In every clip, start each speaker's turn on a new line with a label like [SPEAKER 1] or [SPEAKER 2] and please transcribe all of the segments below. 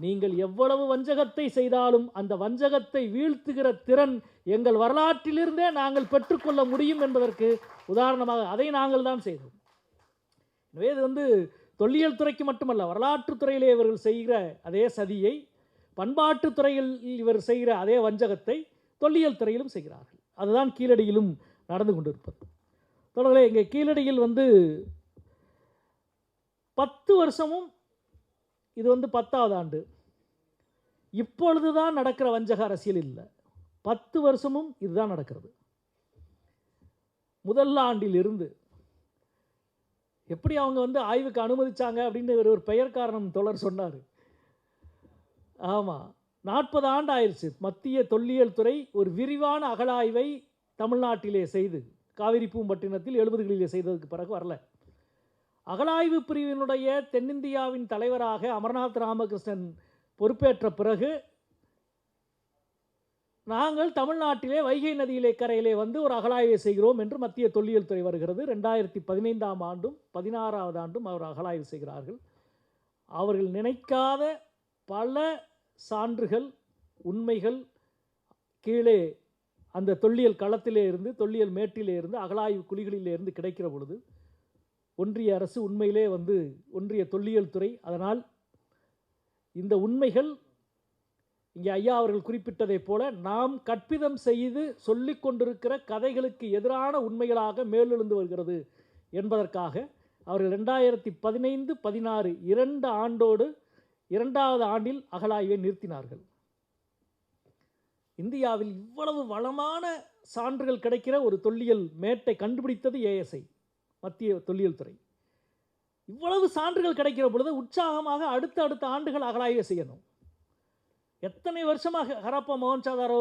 [SPEAKER 1] நீங்கள் எவ்வளவு வஞ்சகத்தை செய்தாலும் அந்த வஞ்சகத்தை வீழ்த்துகிற திறன் எங்கள் வரலாற்றிலிருந்தே நாங்கள் பெற்றுக்கொள்ள முடியும் என்பதற்கு உதாரணமாக அதை நாங்கள் தான் செய்தோம். எனவே இது வந்து தொல்லியல் துறைக்கு மட்டுமல்ல வரலாற்றுத் துறையிலே இவர்கள் செய்கிற அதே சதியை பண்பாட்டுத் துறையில் இவர் செய்கிற அதே வஞ்சகத்தை தொல்லியல் துறையிலும் செய்கிறார்கள். அதுதான் கீழடியிலும் நடந்து கொண்டிருப்பது. தொடர்களே இங்கே கீழடியில் வந்து பத்து வருஷமும் இது வந்து பத்தாவது ஆண்டு. இப்பொழுது தான் நடக்கிற வஞ்சக அரசியல் இல்லை. பத்து வருஷமும் இதுதான் நடக்கிறது. முதல் ஆண்டிலிருந்து எப்படி அவங்க வந்து ஆய்வுக்கு அனுமதிச்சாங்க அப்படின்னு ஒரு ஒரு பெயர் காரணம் தொடர் சொன்னார். ஆமாம் நாற்பது ஆண்டு ஆயிடுச்சு. மத்திய தொல்லியல் துறை ஒரு விரிவான அகழாய்வை தமிழ்நாட்டிலே செய்து காவிரி பூம்பட்டினத்தில் எழுபதுகளிலே செய்ததுக்கு பிறகு வரல. அகலாய்வு பிரிவினுடைய தென்னிந்தியாவின் தலைவராக அமர்நாத் ராமகிருஷ்ணன் பொறுப்பேற்ற பிறகு நாங்கள் தமிழ்நாட்டிலே வைகை நதியிலே கரையிலே வந்து ஒரு அகலாய்வை செய்கிறோம் என்று மத்திய தொல்லியல் துறை வருகிறது. ரெண்டாயிரத்தி பதினைந்தாம் ஆண்டும் பதினாறாவது ஆண்டும் அவர் அகலாய்வு செய்கிறார்கள். அவர்கள் நினைக்காத பல சான்றுகள் உண்மைகள் கீழே அந்த தொல்லியல் களத்திலே இருந்து தொல்லியல் மேட்டிலே இருந்து அகலாய்வு குழிகளிலே இருந்து கிடைக்கிற பொழுது ஒன்றிய அரசு உண்மையிலே வந்து ஒன்றிய தொல்லியல் துறை. அதனால் இந்த உண்மைகள் இங்கே ஐயா அவர்கள் குறிப்பிட்டதைப் போல நாம் கற்பிதம் செய்து சொல்லிக் கொண்டிருக்கிற கதைகளுக்கு எதிரான உண்மைகளாக மேலெழுந்து வருகிறது என்பதற்காக அவர்கள் ரெண்டாயிரத்தி பதினைந்து பதினாறு இரண்டு ஆண்டோடு இரண்டாவது ஆண்டில் அகழாய்வை நிறுத்தினார்கள். இந்தியாவில் இவ்வளவு வளமான சான்றுகள் கிடைக்கிற ஒரு தொல்லியல் மேட்டை கண்டுபிடித்தது ஏஎஸ்ஐ மத்திய தொல்லியல் துறை. இவ்வளவு சான்றுகள் கிடைக்கிற பொழுது உற்சாகமாக அடுத்த அடுத்த ஆண்டுகள் அகழாய்வை செய்யணும். எத்தனை வருஷமாக ஹரப்பா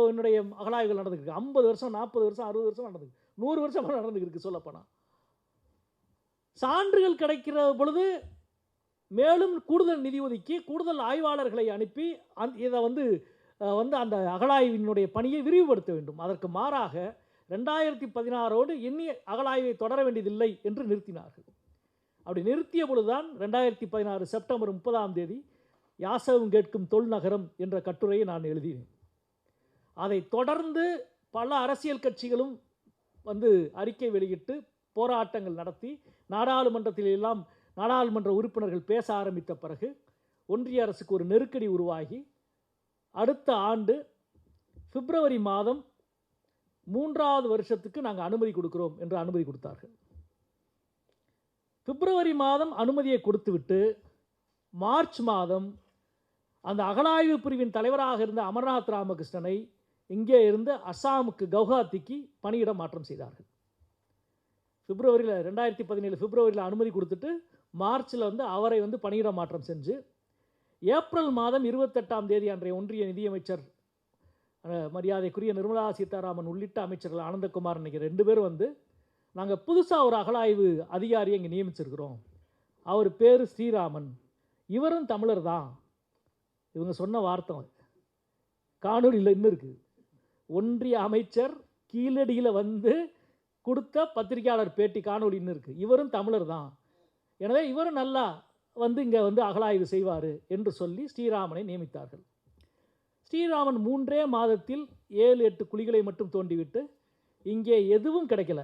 [SPEAKER 1] என்னுடைய அகழாய்கள் நடந்துருக்கு ஐம்பது வருஷம் நாற்பது வருஷம் அறுபது வருஷம் நடந்துருக்கு நூறு வருஷமாக நடந்துருக்கு சொல்லப்போனால் சான்றுகள் கிடைக்கிற பொழுது மேலும் கூடுதல் நிதி ஒதுக்கி கூடுதல் ஆய்வாளர்களை அனுப்பி அந் இதை வந்து வந்து அந்த அகழாய்வினுடைய பணியை விரிவுபடுத்த வேண்டும். அதற்கு மாறாக ரெண்டாயிரத்தி பதினாறோடு எண்ணி அகழாய்வை தொடர வேண்டியதில்லை என்று நிறுத்தினார்கள். அப்படி நிறுத்திய பொழுதுதான் ரெண்டாயிரத்தி பதினாறு செப்டம்பர் முப்பதாம் தேதி யாசவும் கேட்கும் தொல்நகரம் என்ற கட்டுரையை நான் எழுதினேன். அதை தொடர்ந்து பல அரசியல் கட்சிகளும் வந்து அறிக்கை வெளியிட்டு போராட்டங்கள் நடத்தி நாடாளுமன்றத்தில் எல்லாம் நாடாளுமன்ற உறுப்பினர்கள் பேச ஆரம்பித்த பிறகு ஒன்றிய அரசுக்கு ஒரு நெருக்கடி உருவாகி அடுத்த ஆண்டு பிப்ரவரி மாதம் மூன்றாவது வருஷத்துக்கு நாங்கள் அனுமதி கொடுக்குறோம் என்று அனுமதி கொடுத்தார்கள். பிப்ரவரி மாதம் அனுமதியை கொடுத்துவிட்டு மார்ச் மாதம் அந்த அகலாய்வு பிரிவின் தலைவராக இருந்த அமர்நாத் ராமகிருஷ்ணனை இங்கே இருந்து அஸ்ஸாமுக்கு கவுஹாத்திக்கு பணியிட மாற்றம் செய்தார்கள். பிப்ரவரியில் ரெண்டாயிரத்தி பதினேழு பிப்ரவரியில் அனுமதி கொடுத்துட்டு மார்ச்சில் வந்து அவரை வந்து பணியிட மாற்றம் செஞ்சு ஏப்ரல் மாதம் இருபத்தெட்டாம் தேதி அன்றைய ஒன்றிய நிதியமைச்சர் மரியாதைக்குரிய நிர்மலா சீதாராமன் உள்ளிட்ட அமைச்சர்கள் ஆனந்தகுமார் இன்றைக்கி ரெண்டு பேரும் வந்து நாங்கள் புதுசாக ஒரு அகலாய்வு அதிகாரியை இங்கே நியமிச்சிருக்கிறோம். அவர் பேர் ஸ்ரீராமன். இவரும் தமிழர் தான். இவங்க சொன்ன வார்த்தை காணொலியில் இன்னும் இருக்குது ஒன்றிய அமைச்சர் கீழடியில் வந்து கொடுத்த பத்திரிகையாளர் பேட்டி காணொலி இன்னும் இருக்குது இவரும் தமிழர் தான். எனவே இவரும் நல்லா வந்து இங்கே வந்து அகலாய்வு செய்வார் என்று சொல்லி ஸ்ரீராமனை நியமித்தார்கள். ஸ்ரீராமன் மூன்றே மாதத்தில் ஏழு எட்டு குழிகளை மட்டும் தோண்டிவிட்டு இங்கே எதுவும் கிடைக்கல.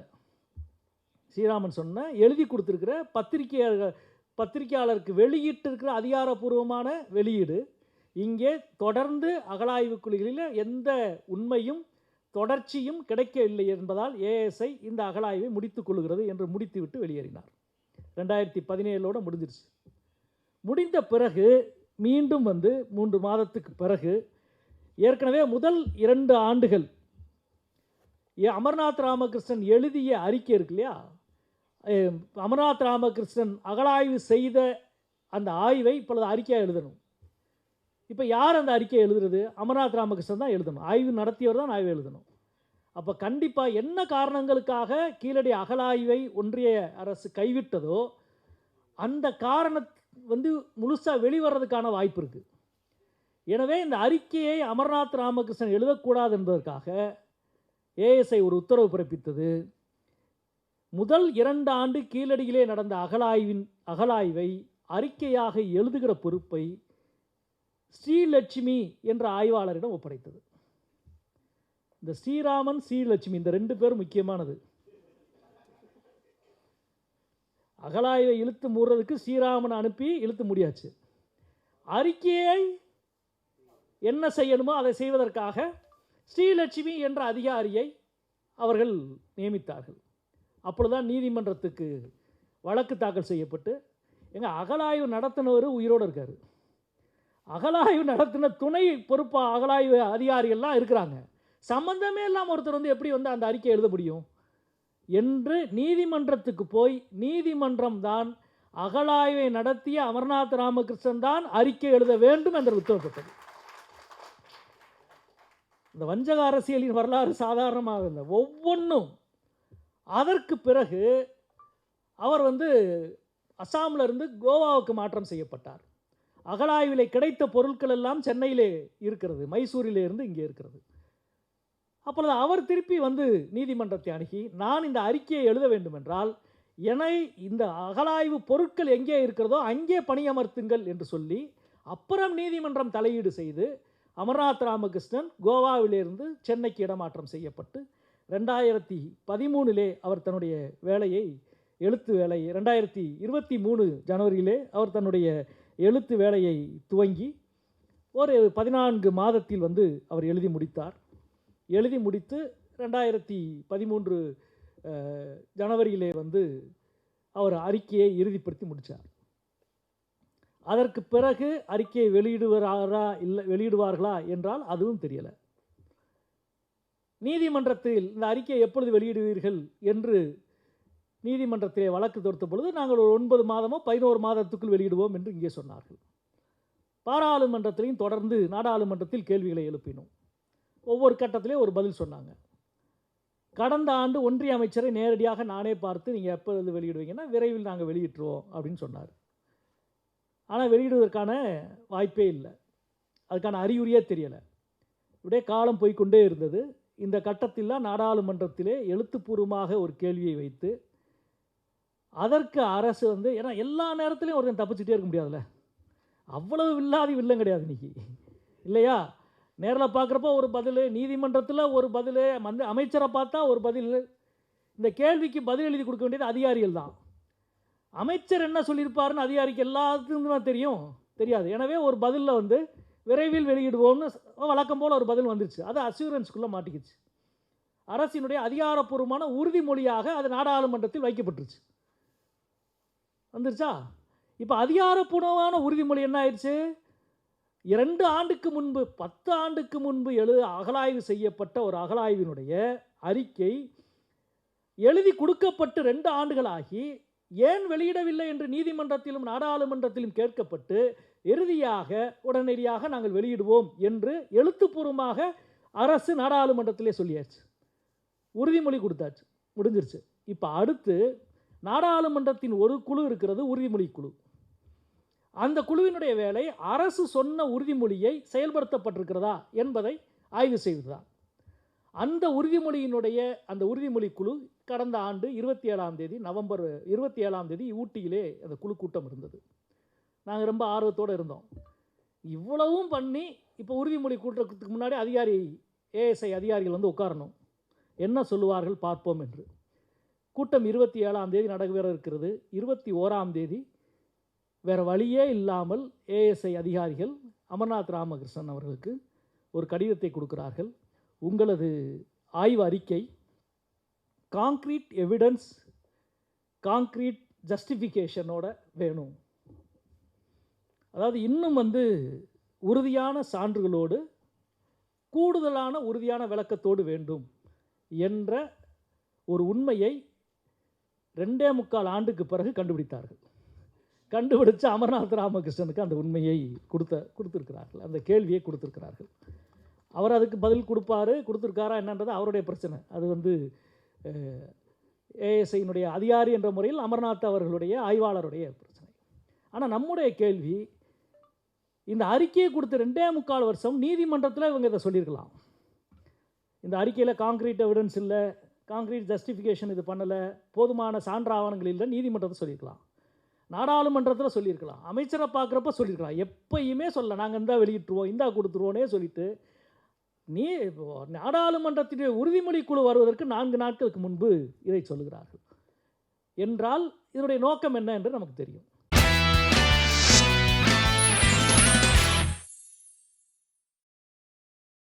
[SPEAKER 1] ஸ்ரீராமன் சொன்ன எழுதி கொடுத்துருக்கிற பத்திரிகையாளர்கள் பத்திரிகையாளருக்கு வெளியிட்டிருக்கிற அதிகாரப்பூர்வமான வெளியீடு இங்கே தொடர்ந்து அகலாய்வு குழிகளில் எந்த உண்மையும் தொடர்ச்சியும் கிடைக்கவில்லை என்பதால் ஏஎஸ்ஐ இந்த அகலாய்வை முடித்துக் கொள்கிறது என்று முடித்துவிட்டு வெளியேறினார். ரெண்டாயிரத்தி பதினேழோட முடிஞ்சிருச்சு. முடிந்த பிறகு மீண்டும் வந்து மூன்று மாதத்துக்கு பிறகு ஏற்கனவே முதல் இரண்டு ஆண்டுகள் ஏ- அமர்நாத் ராமகிருஷ்ணன் எழுதிய அறிக்கை இருக்கு இல்லையா? அமர்நாத் ராமகிருஷ்ணன் அகலாய்வு செய்த அந்த ஆய்வை இப்பொழுது அறிக்கையாக எழுதணும். இப்போ யார் அந்த அறிக்கையை எழுதுறது? அமர்நாத் ராமகிருஷ்ணன் தான் எழுதணும். ஆய்வு நடத்தியவர் தான் ஆய்வு எழுதணும். அப்போ கண்டிப்பாக என்ன காரணங்களுக்காக கீழடி அகலாய்வை ஒன்றிய அரசு கைவிட்டதோ அந்த காரண வந்து முழுசாக வெளிவரதுக்கான வாய்ப்பு இருக்குது எனவே இந்த அறிக்கையை அமர்நாத் ராமகிருஷ்ணன் எழுதக்கூடாது என்பதற்காக ஏஎஸ்ஐ ஒரு உத்தரவு பிறப்பித்தது. முதல் இரண்டு ஆண்டு கீழடியிலே நடந்த அகலாய்வின் அகலாய்வை அறிக்கையாக எழுதுகிற பொறுப்பை ஸ்ரீலட்சுமி என்ற ஆய்வாளரிடம் ஒப்படைத்தது. இந்த ஸ்ரீராமன் ஸ்ரீலட்சுமி இந்த ரெண்டு பேரும் முக்கியமானது. அகலாய்வை இழுத்து மூடுறதுக்கு ஸ்ரீராமனை அனுப்பி இழுத்து முடியாச்சு. அறிக்கையை என்ன செய்யணுமோ அதை செய்வதற்காக ஸ்ரீலட்சுமி என்ற அதிகாரியை அவர்கள் நியமித்தார்கள். அப்பொழுதுதான் நீதிமன்றத்துக்கு வழக்கு தாக்கல் செய்யப்பட்டு எங்கள் அகலாய்வு நடத்தினவர் உயிரோடு இருக்கார். அகலாய்வு நடத்தின துணை பொறுப்பாக அகலாய்வு அதிகாரிகள்லாம் இருக்கிறாங்க. சம்பந்தமே இல்லாமல் ஒருத்தர் வந்து எப்படி வந்து அந்த அறிக்கை எழுத முடியும்? என்று நீதிமன்றத்துக்கு போய் நீதிமன்றம் தான் அகலாய்வை நடத்திய அமர்நாத் ராமகிருஷ்ணன் தான் அறிக்கை எழுத வேண்டும் என்று உத்தரவிட்டது இந்த வஞ்சக அரசியலின் வரலாறு சாதாரணமாக இல்லை. ஒவ்வொன்றும் அதற்கு பிறகு அவர் வந்து அஸ்ஸாமில் இருந்து கோவாவுக்கு மாற்றம் செய்யப்பட்டார். அகலாய்விலை கிடைத்த பொருட்கள் எல்லாம் சென்னையிலே இருக்கிறது மைசூரிலே இருந்து இங்கே இருக்கிறது. அப்பொழுது அவர் திருப்பி வந்து நீதிமன்றத்தை அணுகி நான் இந்த அறிக்கையை எழுத வேண்டுமென்றால் என்னை இந்த அகலாய்வு பொருட்கள் எங்கே இருக்கிறதோ அங்கே பணியமர்த்துங்கள் என்று சொல்லி அப்புறம் நீதிமன்றம் தலையீடு செய்து அமர்நாத் ராமகிருஷ்ணன் கோவாவிலிருந்து சென்னைக்கு இடமாற்றம் செய்யப்பட்டு ரெண்டாயிரத்தி பதிமூணிலே அவர் தன்னுடைய வேலையை எழுத்து வேலை ரெண்டாயிரத்தி இருபத்தி மூணு ஜனவரியிலே அவர் தன்னுடைய எழுத்து வேலையை துவங்கி ஒரு பதினான்கு மாதத்தில் வந்து அவர் எழுதி முடித்தார். எழுதி முடித்து ரெண்டாயிரத்தி பதிமூன்று ஜனவரியிலே வந்து அவர் அறிக்கையை இறுதிப்படுத்தி முடித்தார் அதற்கு பிறகு அறிக்கையை வெளியிடுவாரா இல்லை வெளியிடுவார்களா என்றால் அதுவும் தெரியலை. நீதிமன்றத்தில் இந்த அறிக்கையை எப்பொழுது வெளியிடுவீர்கள் என்று நீதிமன்றத்திலே வழக்கு தொடுத்த பொழுது நாங்கள் ஒரு ஒன்பது மாதமோ பதினோரு மாதத்துக்குள் வெளியிடுவோம் என்று இங்கே சொன்னார்கள். பாராளுமன்றத்திலையும் தொடர்ந்து நாடாளுமன்றத்தில் கேள்விகளை எழுப்பினோம். ஒவ்வொரு கட்டத்திலே ஒரு பதில் சொன்னாங்க. கடந்த ஆண்டு ஒன்றிய அமைச்சரை நேரடியாக நானே பார்த்து நீங்கள் எப்போ வெளியிடுவீங்கன்னா விரைவில் நாங்கள் வெளியிட்டுருவோம் அப்படின்னு சொன்னார். ஆனால் வெளியிடுவதற்கான வாய்ப்பே இல்லை. அதுக்கான அறிகுறியே தெரியலை. இப்படியே காலம் போய்க்கொண்டே இருந்தது. இந்த கட்டத்திலாம் நாடாளுமன்றத்திலே எழுத்துப்பூர்வமாக ஒரு கேள்வியை வைத்து அதற்கு அரசு வந்து ஏன்னா எல்லா நேரத்துலையும் ஒருத்தன் தப்பிச்சுட்டே இருக்க முடியாதுல்ல. அவ்வளவு வில்லாதி வில்லம் கிடையாது இன்றைக்கி இல்லையா? நேரில் பார்க்குறப்போ ஒரு பதில் நீதிமன்றத்தில் ஒரு பதில் மந்த அமைச்சரை பார்த்தா ஒரு பதில். இந்த கேள்விக்கு பதில் எழுதி கொடுக்க வேண்டியது அதிகாரிகள் தான். அமைச்சர் என்ன சொல்லியிருப்பாருன்னு அதிகாரிக்கு எல்லாத்துக்கும் தெரியும் தெரியாது. எனவே ஒரு பதிலில் வந்து விரைவில் வெளியிடுவோம்னு வழக்கம் போல் ஒரு பதில் வந்துருச்சு. அது அசூரன்ஸ்குள்ளே மாட்டிக்கிச்சு. அரசினுடைய அதிகாரப்பூர்வமான உறுதிமொழியாக அது நாடாளுமன்றத்தில் வைக்கப்பட்டுருச்சு. வந்துருச்சா? இப்போ அதிகாரப்பூர்வமான உறுதிமொழி என்ன ஆயிடுச்சு? இரண்டு ஆண்டுக்கு முன்பு பத்து ஆண்டுக்கு முன்பு எழு அகலாய்வு செய்யப்பட்ட ஒரு அகலாய்வினுடைய அறிக்கை எழுதி கொடுக்கப்பட்டு ரெண்டு ஆண்டுகளாகி ஏன் வெளியிடவில்லை என்று நீதிமன்றத்திலும் நாடாளுமன்றத்திலும் கேட்கப்பட்டு இறுதியாக உடனடியாக நாங்கள் வெளியிடுவோம் என்று எழுத்துப்பூர்வமாக அரசு நாடாளுமன்றத்திலே சொல்லியாச்சு. உறுதிமொழி கொடுத்தாச்சு. முடிஞ்சிருச்சு. இப்போ அடுத்து நாடாளுமன்றத்தின் ஒரு குழு இருக்கிறது உறுதிமொழி குழு. அந்த குழுவினுடைய வேலை அரசு சொன்ன உறுதிமொழியை செயல்படுத்தப்பட்டிருக்கிறதா என்பதை ஆய்வு செய்வதுதான் அந்த உறுதிமொழியினுடைய அந்த உறுதிமொழி குழு கடந்த ஆண்டு இருபத்தி ஏழாம் தேதி நவம்பர் இருபத்தி ஏழாம் தேதி ஊட்டியிலே அந்த குழு கூட்டம் இருந்தது. நாங்கள் ரொம்ப ஆர்வத்தோடு இருந்தோம். இவ்வளவும் பண்ணி இப்போ உறுதிமொழி கூட்டத்துக்கு முன்னாடி அதிகாரி ஏஎஸ்ஐ அதிகாரிகள் வந்து உட்காரணும். என்ன சொல்லுவார்கள் பார்ப்போம் என்று. கூட்டம் இருபத்தி ஏழாம் தேதி நடைபெற இருக்கிறது. இருபத்தி ஓராம் தேதி வேறு வழியே இல்லாமல் ஏஎஸ்ஐ அதிகாரிகள் அமர்நாத் ராமகிருஷ்ணன் அவர்களுக்கு ஒரு கடிதத்தை கொடுக்கிறார்கள். உங்களது ஆய்வு அறிக்கை காங்க்ரீட் எவிடன்ஸ் காங்க்ரீட் ஜஸ்டிஃபிகேஷனோட வேணும். அதாவது இன்னும் வந்து உறுதியான சான்றுகளோடு கூடுதலான உறுதியான விளக்கத்தோடு வேண்டும் என்ற ஒரு உண்மையை ரெண்டே முக்கால் ஆண்டுக்கு பிறகு கண்டுபிடித்தார்கள். கண்டுபிடிச்ச அமர்நாத் ராமகிருஷ்ணனுக்கு அந்த உண்மையை கொடுத்த கொடுத்துருக்கிறார்கள். அந்த கேள்வியை கொடுத்துருக்கிறார்கள். அவர் அதுக்கு பதில் கொடுப்பாரு கொடுத்துருக்காரா என்னன்றது அவருடைய பிரச்சனை. அது வந்து ஏஎஸ்ஐயினுடைய அதிகாரி என்ற முறையில் அமர்நாத் அவர்களுடைய ஆய்வாளருடைய பிரச்சனை. ஆனால் நம்முடைய கேள்வி இந்த அறிக்கையை கொடுத்த ரெண்டே முக்கால் வருஷம் நீதிமன்றத்தில் இவங்க இதை சொல்லியிருக்கலாம். இந்த அறிக்கையில் காங்கிரீட் எவிடன்ஸ் இல்லை காங்கிரீட் ஜஸ்டிஃபிகேஷன் இது பண்ணலை போதுமான சான்று ஆவணங்கள் இல்லை நீதிமன்றத்தை சொல்லியிருக்கலாம். நாடாளுமன்றத்தில் சொல்லியிருக்கலாம். அமைச்சரை பார்க்குறப்ப சொல்லியிருக்கலாம். எப்பயுமே சொல்ல நாங்கள் இந்தா வெளியிட்டுருவோம் இந்தா கொடுத்துருவோன்னே சொல்லிட்டு நீ நாடாளுமன்றத்தினுடைய உறுதிமொழி குழு வருவதற்கு நான்கு நாட்களுக்கு முன்பு இதை சொல்கிறார்கள் என்றால் இதனுடைய நோக்கம் என்ன என்று நமக்கு தெரியும்.